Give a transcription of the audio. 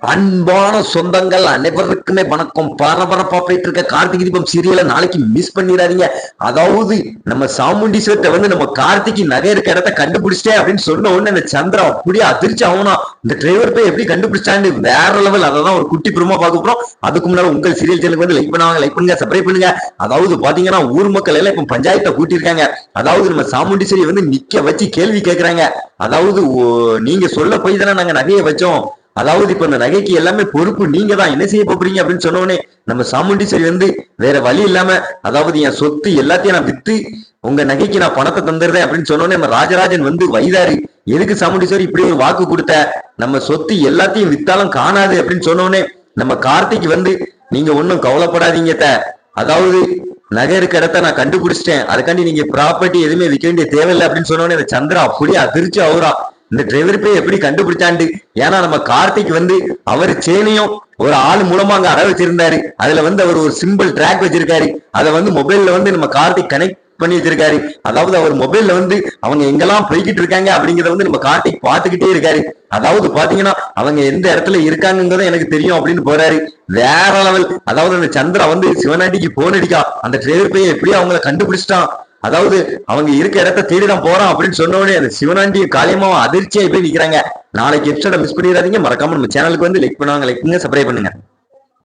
அன்பான சொந்தங்கள் அனைவருக்குமே வணக்கம். பரபரப்பா போயிட்டு இருக்க கார்த்திகை தீபம் சீரியலை நாளைக்கு மிஸ் பண்ணிடாதீங்க. அதாவது நம்ம சாமுண்டீஸ்வரத்தை வந்து நம்ம கார்த்திகை நகை இருக்க இடத்த கண்டுபிடிச்சிட்டே அப்படின்னு சொன்ன உடனே இந்த சந்திரா அப்படியே அதிர்ச்சி ஆகணும் இந்த டிரைவர் போய் எப்படி கண்டுபிடிச்சான்னு வேற லெவல் அதை தான் ஒரு குட்டி பிரமா பார்க்க போறோம். அதுக்கு முன்னாடி உங்கள் சீரியல் சேனலுக்கு வந்து லைக் பண்ணுவாங்க லைக் பண்ணுங்க சப்ஸ்கிரைப் பண்ணுங்க. அதாவது பாத்தீங்கன்னா ஊர் மக்கள் எல்லாம் இப்ப பஞ்சாயத்தை கூட்டியிருக்காங்க. அதாவது நம்ம சாமுண்டீஸ்வரி வந்து நிக்க வச்சு கேள்வி கேட்கறாங்க அதாவது ஓ- நீங்க சொல்ல போய் தானே நாங்க நகையை வச்சோம். அதாவது இப்ப இந்த நகைக்கு எல்லாமே பொறுப்பு நீங்க தான் என்ன செய்ய போறீங்க அப்படின்னு சொன்னோடனே நம்ம சாமுண்டீஸ்வரி வந்து வேற வழி இல்லாம அதாவது என் சொத்து எல்லாத்தையும் நான் வித்து உங்க நகைக்கு நான் பணத்தை தந்துடுறேன் அப்படின்னு சொன்ன உடனே நம்ம ராஜராஜன் வந்து வைதாரு எதுக்கு சாமுண்டீஸ்வரி இப்படி ஒரு வாக்கு கொடுத்த? நம்ம சொத்து எல்லாத்தையும் வித்தாலும் காணாது அப்படின்னு சொன்னோடனே நம்ம கார்த்திக் வந்து நீங்க ஒண்ணும் கவலைப்படாதீங்க அதாவது நகை இருக்க இடத்த நான் கண்டுபிடிச்சிட்டேன். அதுக்காண்டி நீங்க ப்ராப்பர்ட்டி எதுவுமே விற்க வேண்டிய தேவையில்லை அப்படின்னு சொன்ன உடனே சந்திரா அப்படியே அதிர்ச்சி அவரா இந்த டிரைவர் போய் எப்படி கண்டுபிடிச்சாண்டு ஏன்னா நம்ம கார்த்திக் வந்து அவர் சேனையும் ஒரு ஆள் மூலமா அங்க அற வச்சிருந்தாரு. அதுல வந்து அவர் ஒரு சிம்பிள் ட்ராக் வச்சிருக்காரு. அதை வந்து மொபைல்ல வந்து நம்ம கார்த்திக் கனெக்ட் பண்ணி வச்சிருக்காரு. அதாவது அவர் மொபைல்ல வந்து அவங்க எங்கெல்லாம் போய்கிட்டு இருக்காங்க அப்படிங்கறத வந்து நம்ம கார்த்திக் பாத்துக்கிட்டே இருக்காரு. அதாவது பாத்தீங்கன்னா அவங்க எந்த இடத்துல இருக்காங்கிறத எனக்கு தெரியும் அப்படின்னு போறாரு. வேற லெவல் அதாவது அந்த சந்திரா வந்து சிவனாண்டிக்கு போன் அடிக்கா. அந்த டிரைவர் போய் எப்படியும் அவங்கள கண்டுபிடிச்சிட்டான்? அதாவது அவங்க இருக்க இடத்த தேடிதான் போறான் அப்படின்னு சொன்ன உடனே அந்த சிவனாண்டி காளியமாவும் அதிர்ச்சியா போய் நிக்கிறாங்க. நாளைக்கு எபிசோட மிஸ் பண்ணிடாதீங்க. மறக்காம நம்ம சேனலுக்கு வந்து லைக் பண்ணுவாங்க. லைக் பண்ணுங்க. சப்ஸ்கிரைப் பண்ணுங்க.